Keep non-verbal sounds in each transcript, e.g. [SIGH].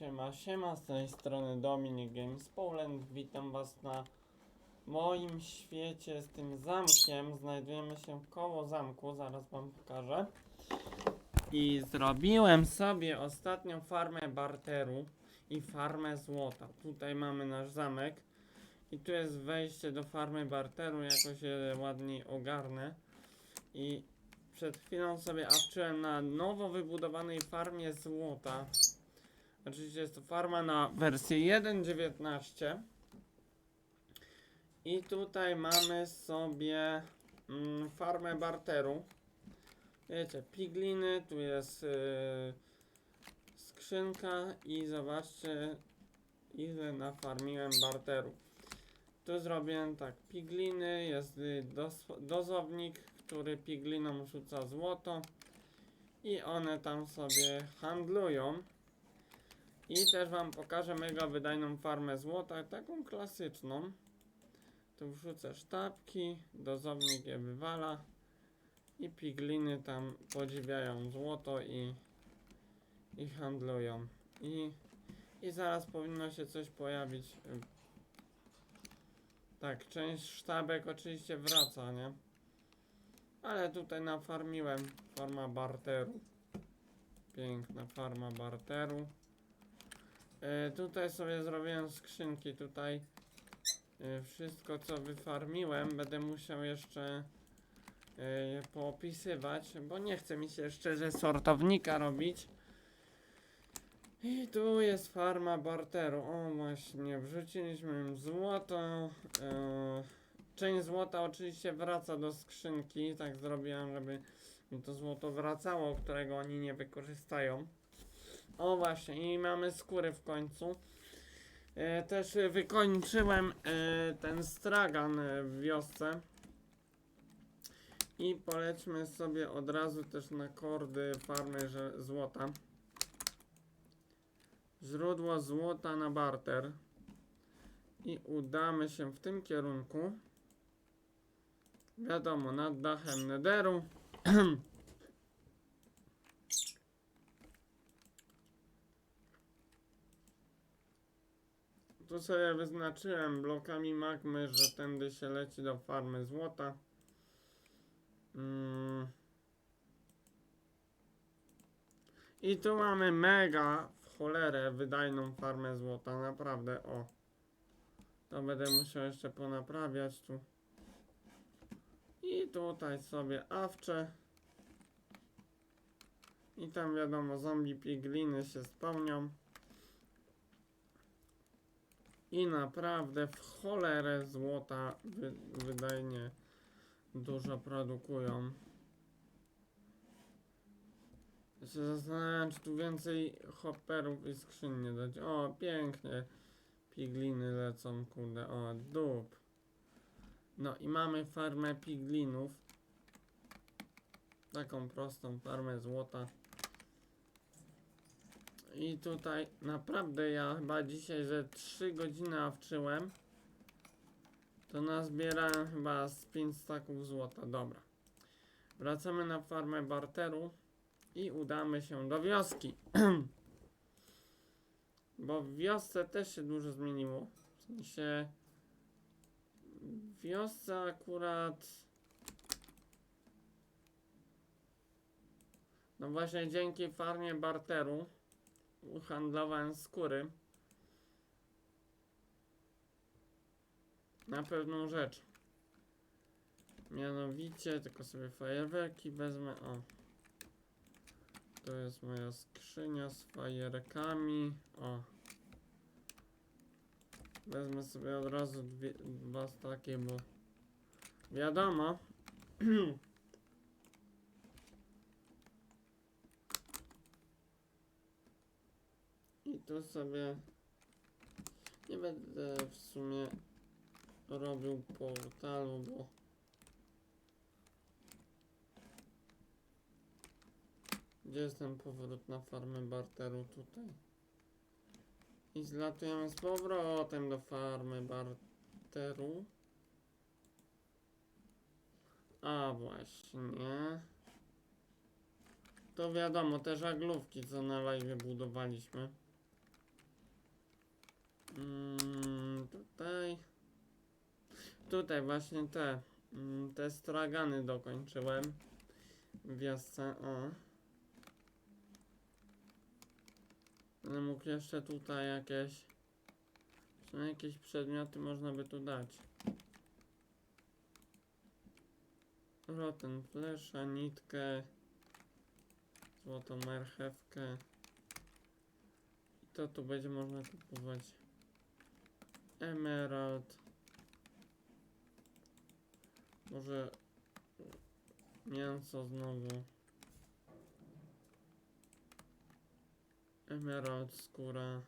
Siema, siema, z tej strony Dominik Games Poland. Witam was na moim świecie z tym zamkiem. Znajdujemy się koło zamku, zaraz wam pokażę. I zrobiłem sobie ostatnią farmę barteru i farmę złota. Tutaj mamy nasz zamek. I tu jest wejście do farmy barteru, jakoś je ładniej ogarnę. I przed chwilą sobie awczyłem na nowo wybudowanej farmie złota. Oczywiście jest to farma na wersję 1.19. I tutaj mamy sobie mm, farmę barteru. Wiecie, pigliny, tu jest yy, skrzynka i zobaczcie ile nafarmiłem barteru. Tu zrobiłem tak, pigliny, jest y, dos dozownik, który piglinom rzuca złoto i one tam sobie handlują. I też wam pokażę mega wydajną farmę złota, taką klasyczną. Tu wrzucę sztabki, dozownik je wywala i pigliny tam podziwiają złoto i, i handlują. I, I zaraz powinno się coś pojawić. Tak, część sztabek oczywiście wraca, nie? Ale tutaj nafarmiłem farma barteru. Piękna farma barteru. E, tutaj sobie zrobiłem skrzynki, tutaj e, wszystko co wyfarmiłem będę musiał jeszcze e, poopisywać, bo nie chce mi się szczerze sortownika robić. I tu jest farma barteru. O właśnie, wrzuciliśmy złoto. E, część złota oczywiście wraca do skrzynki, tak zrobiłem, żeby mi to złoto wracało, którego oni nie wykorzystają. O właśnie, i mamy skóry w końcu. E, też wykończyłem e, ten stragan e, w wiosce. I polećmy sobie od razu też na kordy farmy złota. Źródło złota na barter. I udamy się w tym kierunku. Wiadomo, nad dachem Nederu. [CLEARS THROAT] Tu sobie wyznaczyłem blokami magmy, że tędy się leci do farmy złota. Mm. I tu mamy mega w cholerę wydajną farmę złota, naprawdę o. To będę musiał jeszcze ponaprawiać tu. I tutaj sobie awcze. I tam wiadomo, zombie pigliny się spełnią. I naprawdę w cholerę złota wy, wydajnie dużo produkują. Ja się zastanawiam, czy tu więcej hopperów i skrzyń nie dać. O, pięknie. Pigliny lecą, kurde. O, dup. No i mamy farmę piglinów. Taką prostą farmę złota. I tutaj naprawdę ja chyba dzisiaj ze 3 godziny awczyłem. To nazbierałem chyba z 5 staków złota. Dobra. Wracamy na farmę barteru i udamy się do wioski. [CLEARS THROAT] Bo w wiosce też się dużo zmieniło. W sensie w wiosce akurat no właśnie dzięki farmie barteru uhandlowałem skóry na pewną rzecz. Mianowicie, tylko sobie fajerwerki wezmę. O. To jest moja skrzynia z fajerkami. O. Wezmę sobie od razu dwie, dwa takie, bo wiadomo. [CLEARS THROAT] tu sobie nie będę w sumie robił portalu, bo gdzie jest ten powrót na farmę barteru tutaj? I zlatujemy z powrotem do farmy barteru. A właśnie. To wiadomo, te żaglówki co na live budowaliśmy. Mm, tutaj. Tutaj właśnie te. mm, Te stragany dokończyłem. W wiosce. O. Będę mógł jeszcze tutaj jakieś. Są jakieś przedmioty można by tu dać. Rotten flesza, nitkę. Złotą marchewkę. I to tu będzie można kupować. Emerald. Może mięso znowu. Emerald skóra.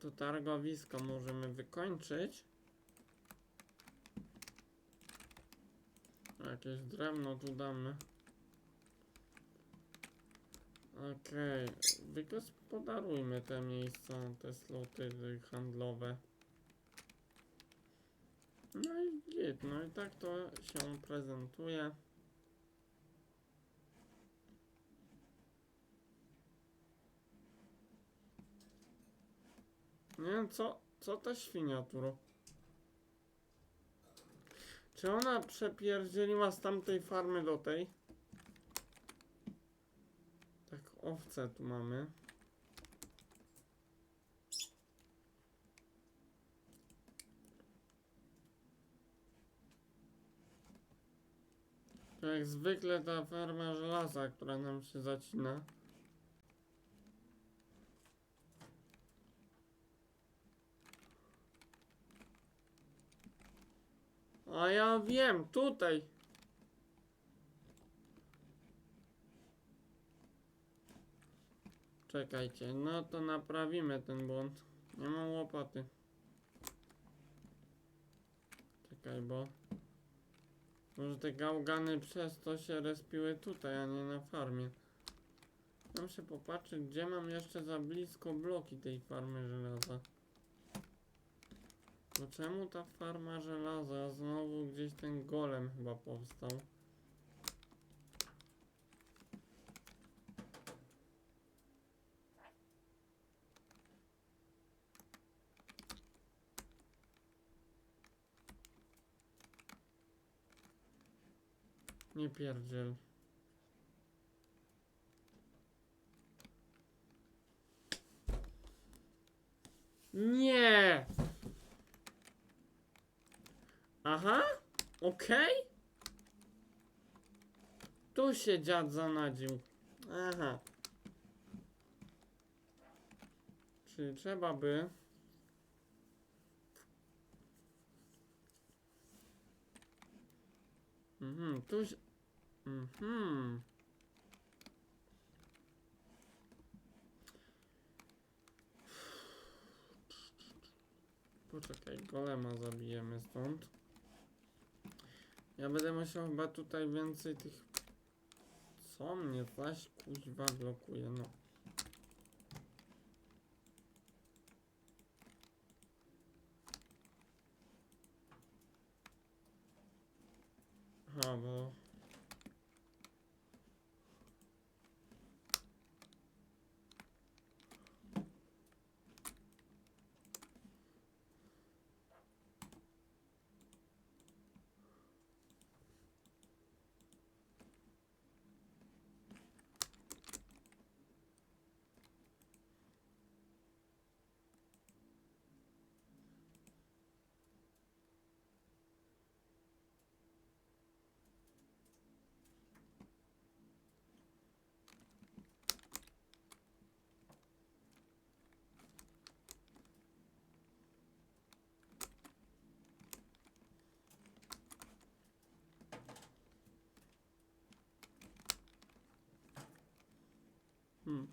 To targowisko możemy wykończyć. Jakieś drewno tu damy. Okej, wygospodarujmy te miejsca, te sloty handlowe. No i git, no i tak to się prezentuje. Nie wiem, co, co ta świnia tu Czy ona przepierdzieliła z tamtej farmy do tej? Tak, owce tu mamy. To jak zwykle ta farma żelaza, która nam się zacina. A ja wiem, tutaj. Czekajcie, no to naprawimy ten błąd. Nie mam łopaty. Czekaj, bo... Może te gałgany przez to się respiły tutaj, a nie na farmie. Mam się popatrzeć, gdzie mam jeszcze za blisko bloki tej farmy żelaza. No czemu ta farma żelaza? Znowu gdzieś ten golem chyba powstał. Nie pierdziel. Nie! Aha, okej. Tu się dziad zanadził. Aha. Czyli trzeba by... Mhm, tu się... Mhm. Poczekaj, golema zabijemy stąd. Ja będę musiał chyba tutaj więcej tych... Co mnie zaś kuźwa blokuje, no. Aha, bo... Hmm.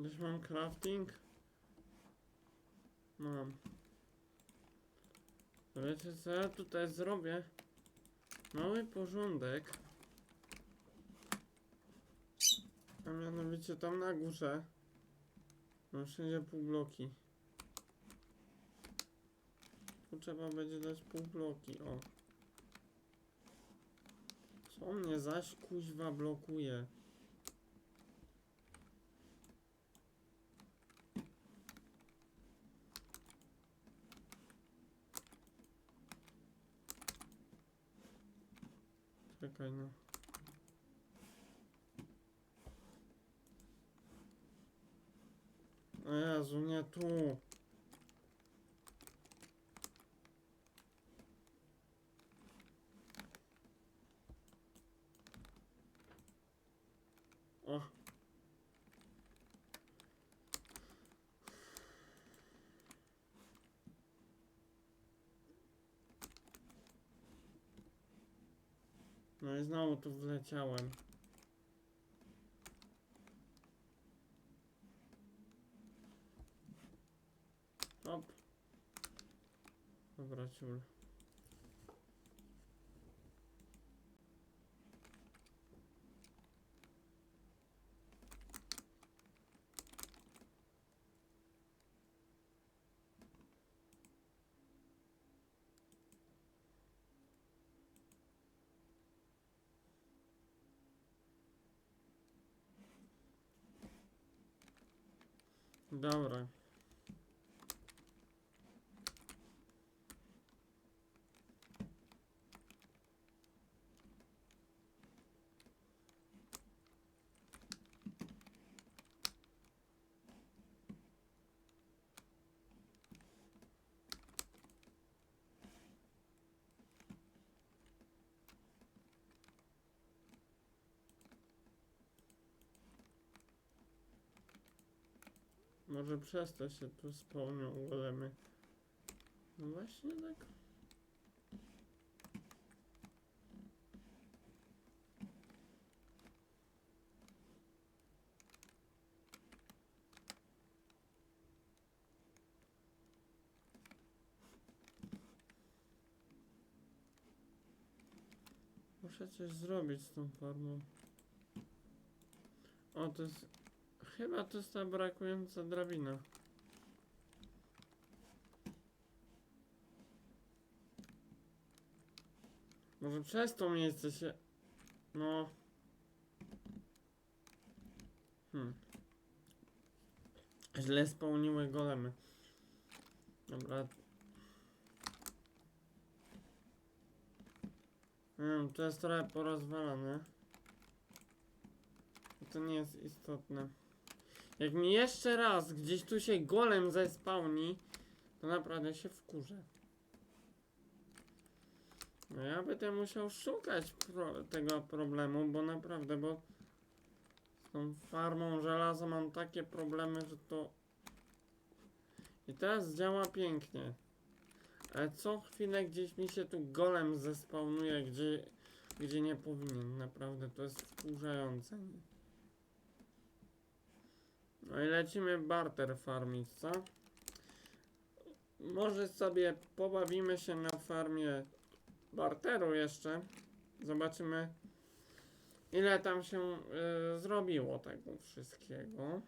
Gdzieś mam crafting? Mam. Wiecie co ja tutaj zrobię? Mały porządek. A mianowicie tam na górze. Mam wszędzie półbloki. Tu trzeba będzie dać półbloki, o. Co mnie zaś kuźwa blokuje? Czekaj no. O Jezu, nie tu. O. No i znowu tu wleciałem. Hop. Dobra, ciul. Dobra. Może przez to się tu spełnią golemy. No właśnie tak. Muszę coś zrobić z tą farmą. O, to jest Chyba to jest ta brakująca drabina. Może przez to miejsce się... No... Hmm. Źle spełniły golemy. Dobra. Hmm, to jest trochę porozwalane. To nie jest istotne. Jak mi jeszcze raz gdzieś tu się golem zespałni, to naprawdę się wkurzę. No ja będę musiał szukać pro tego problemu, bo naprawdę, bo z tą farmą żelaza mam takie problemy, że to... I teraz działa pięknie. Ale co chwilę gdzieś mi się tu golem zespawnuje, gdzie, gdzie nie powinien. Naprawdę to jest wkurzające. No i lecimy barter farmić, co? Może sobie pobawimy się na farmie barteru jeszcze. Zobaczymy ile tam się y, zrobiło tego wszystkiego.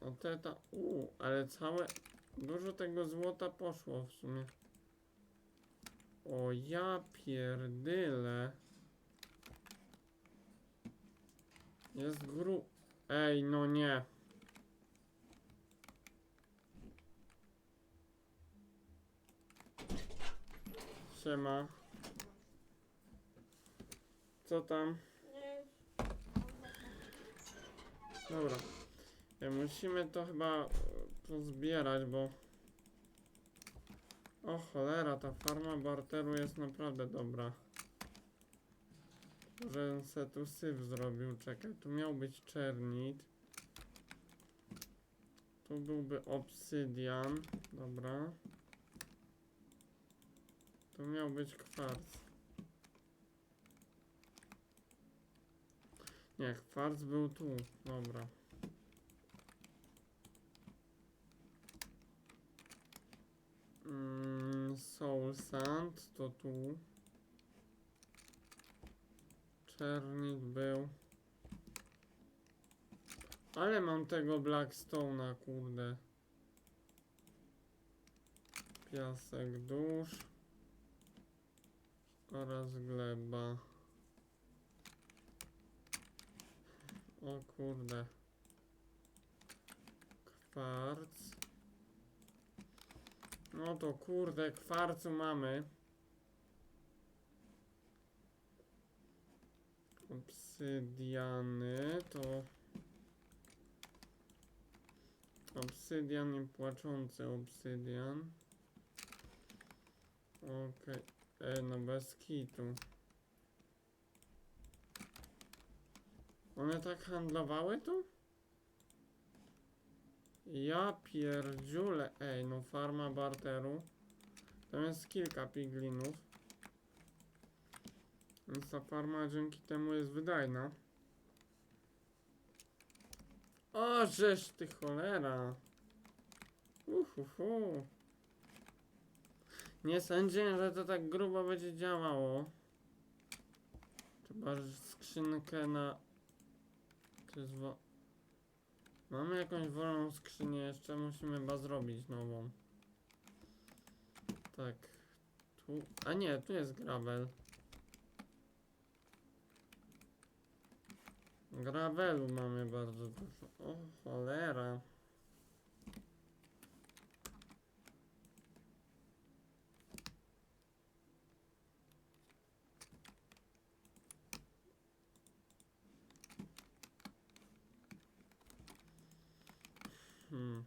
O te ta... U, ale całe... Dużo tego złota poszło w sumie. O ja pierdyle. Jest gru... Ej, no nie. Siema. Co tam? Dobra. E, musimy to chyba e, pozbierać, bo... O cholera, ta farma barteru jest naprawdę dobra. Że se tu syf zrobił, czekaj, tu miał być czernit. Tu byłby obsydian, dobra. Tu miał być kwarc. Nie, kwarc był tu. Dobra. Mm, soul sand to tu. Czernik był. Ale mam tego Blackstone'a, kurde. Piasek dusz. Oraz gleba. O kurde. Kwarc. No to kurde, kwarcu mamy. Obsydiany to... Obsydian i płaczący obsydian. Okej. E, no bez kitu. One tak handlowały tu? Ja pierdziule. Ej, no farma barteru. Tam jest kilka piglinów. Więc ta farma dzięki temu jest wydajna. O, żeż ty cholera. Uhuhu. Nie sądziłem, że to tak grubo będzie działało. Trzeba skrzynkę na... Przyzwo... Mamy jakąś wolną skrzynię jeszcze, musimy chyba zrobić nową. Tak. Tu... A nie, tu jest gravel. Gravelu mamy bardzo dużo. O, cholera. Hmm.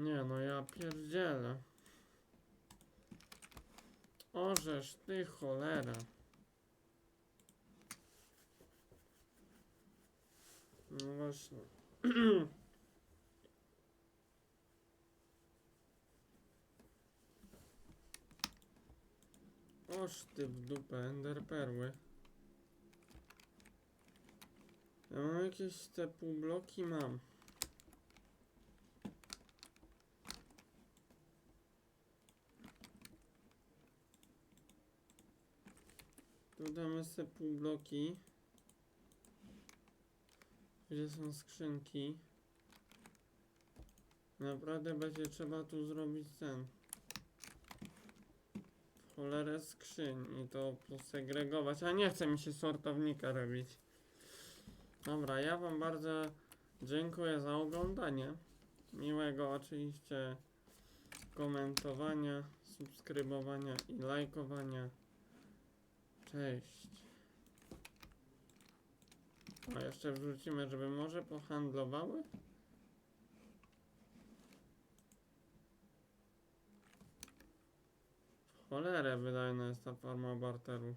Nie no, ja pierdzielę. Orzesz ty cholera. No właśnie. [CLEARS THROAT] Oż ty w dupę, enderperły. Ja mam jakieś te półbloki mam. Sobie półbloki. Gdzie są skrzynki? Naprawdę będzie trzeba tu zrobić ten. Cholerę skrzyń i to posegregować. A nie chce mi się sortownika robić. Dobra, ja wam bardzo dziękuję za oglądanie. Miłego oczywiście komentowania, subskrybowania i lajkowania. Cześć. A jeszcze wrzucimy, żeby może pohandlowały? Cholerę wydajna jest ta forma barteru.